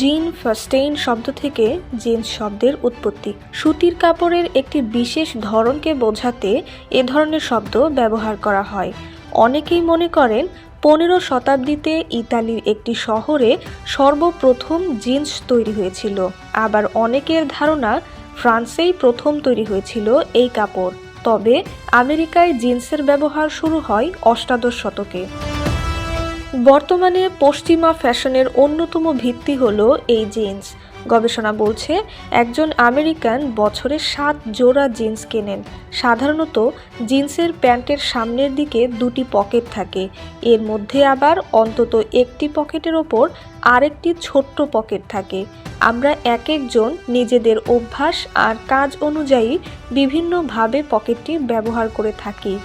জিন ফাস্টেইন শব্দ থেকে জিন্স শব্দের উৎপত্তি। সুতির কাপড়ের একটি বিশেষ ধরনকে বোঝাতে এ ধরনের শব্দ ব্যবহার করা হয়। অনেকেই মনে করেন, পনেরো শতাব্দীতে ইতালির একটি শহরে সর্বপ্রথম জিন্স তৈরি হয়েছিল। আবার অনেকের ধারণা, ফ্রান্সেই প্রথম তৈরি হয়েছিল এই কাপড়। তবে আমেরিকায় জিন্সের ব্যবহার শুরু হয় অষ্টাদশ শতকে। বর্তমানে পশ্চিমা ফ্যাশনের অন্যতম ভিত্তি হলো এই জিন্স। গবেষণা বলছে, একজন আমেরিকান বছরে সাত জোড়া জিন্স কেনেন। সাধারণত জিন্সের প্যান্টের সামনের দিকে দুটি পকেট থাকে। এর মধ্যে আবার অন্তত একটি পকেটের ওপর আরেকটি ছোট্ট পকেট থাকে। আমরা এক একজন নিজেদের অভ্যাস আর কাজ অনুযায়ী বিভিন্নভাবে পকেটটি ব্যবহার করে থাকি।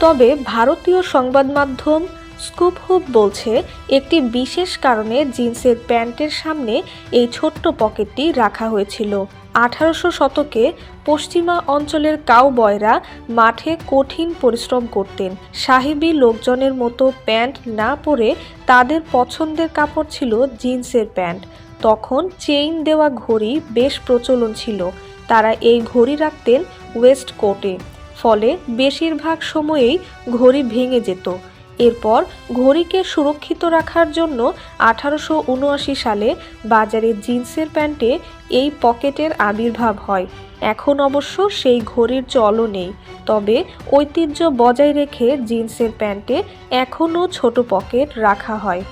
তবে ভারতীয় সংবাদ মাধ্যম স্কুপ হুপ বলছে, একটি বিশেষ কারণে জিন্সের প্যান্টের সামনে এই ছোট্ট পকেটটি রাখা হয়েছিল। আঠারোশো শতকে পশ্চিমা অঞ্চলের কাউবয়রা মাঠে কঠিন পরিশ্রম করতেন। সাহেবী লোকজনের মতো প্যান্ট না পরে তাদের পছন্দের কাপড় ছিল জিন্সের প্যান্ট। তখন চেইন দেওয়া ঘড়ি বেশ প্রচলন ছিল। তারা এই ঘড়ি রাখতেন ওয়েস্ট কোটে। ফলে বেশিরভাগ সময়েই ঘড়ি ভেঙে যেত। এরপর ঘড়িকে সুরক্ষিত রাখার জন্য আঠারোশো উনআশি সালে বাজারে জিন্সের প্যান্টে এই পকেটের আবির্ভাব হয়। এখন অবশ্য সেই ঘড়ির চলও নেই। তবে ঐতিহ্য বজায় রেখে জিন্সের প্যান্টে এখনও ছোট পকেট রাখা হয়।